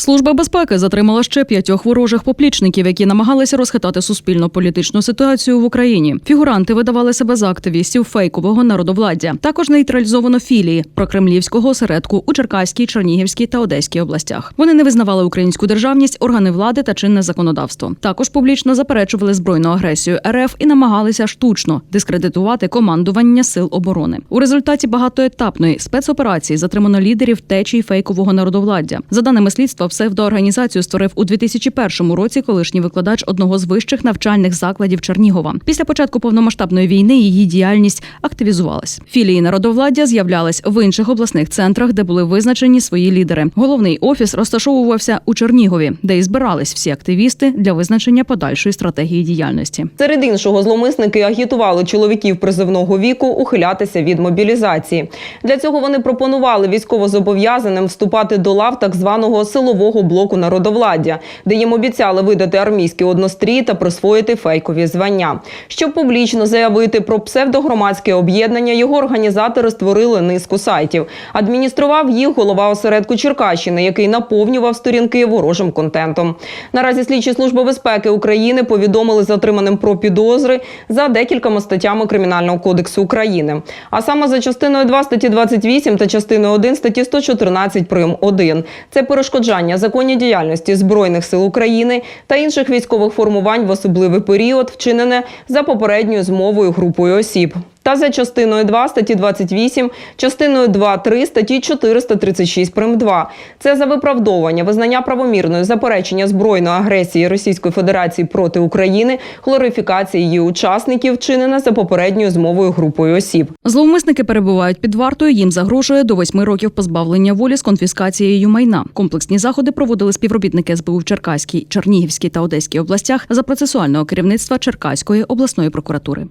Служба безпеки затримала ще п'ятьох ворожих поплічників, які намагалися розхитати суспільно-політичну ситуацію в Україні. Фігуранти видавали себе за активістів фейкового народовладдя. Також нейтралізовано філії прокремлівського осередку у Черкаській, Чернігівській та Одеській областях. Вони не визнавали українську державність, органи влади та чинне законодавство. Також публічно заперечували збройну агресію РФ і намагалися штучно дискредитувати командування сил оборони. У результаті багатоетапної спецоперації затримано лідерів течії фейкового народовладдя. За даними слідства, псевдоорганізацію створив у 2001 році колишній викладач одного з вищих навчальних закладів Чернігова. Після початку повномасштабної війни її діяльність активізувалась. Філії народовладдя з'являлись в інших обласних центрах, де були визначені свої лідери. Головний офіс розташовувався у Чернігові, де і збирались всі активісти для визначення подальшої стратегії діяльності. Серед іншого, зловмисники агітували чоловіків призовного віку ухилятися від мобілізації. Для цього вони пропонували військовозобов'язаним вступати до лав так званого силового блоку народовладдя, де їм обіцяли видати армійські однострій та присвоїти фейкові звання. Щоб публічно заявити про псевдогромадське об'єднання, його організатори створили низку сайтів. Адміністрував їх голова осередку Черкащини, який наповнював сторінки ворожим контентом. Наразі слідчі служби безпеки України повідомили затриманим про підозри за декількома статтями Кримінального кодексу України, а саме за частиною 2 статті 28 та частиною 1 статті 114 прим. 1. Це перешкоджання законній діяльності збройних сил України та інших військових формувань в особливий період, вчинене за попередньою змовою групою осіб. Та за частиною 2 статті 28, частиною 2.3 статті 436 прим. 2. Це за виправдовування, визнання правомірної заперечення збройної агресії Російської Федерації проти України, глорифікації її учасників, вчинене за попередньою змовою групою осіб. Зловмисники перебувають під вартою. Їм загрожує до восьми років позбавлення волі з конфіскацією майна. Комплексні заходи проводили співробітники СБУ в Черкаській, Чернігівській та Одеській областях за процесуального керівництва Черкаської обласної прокуратури.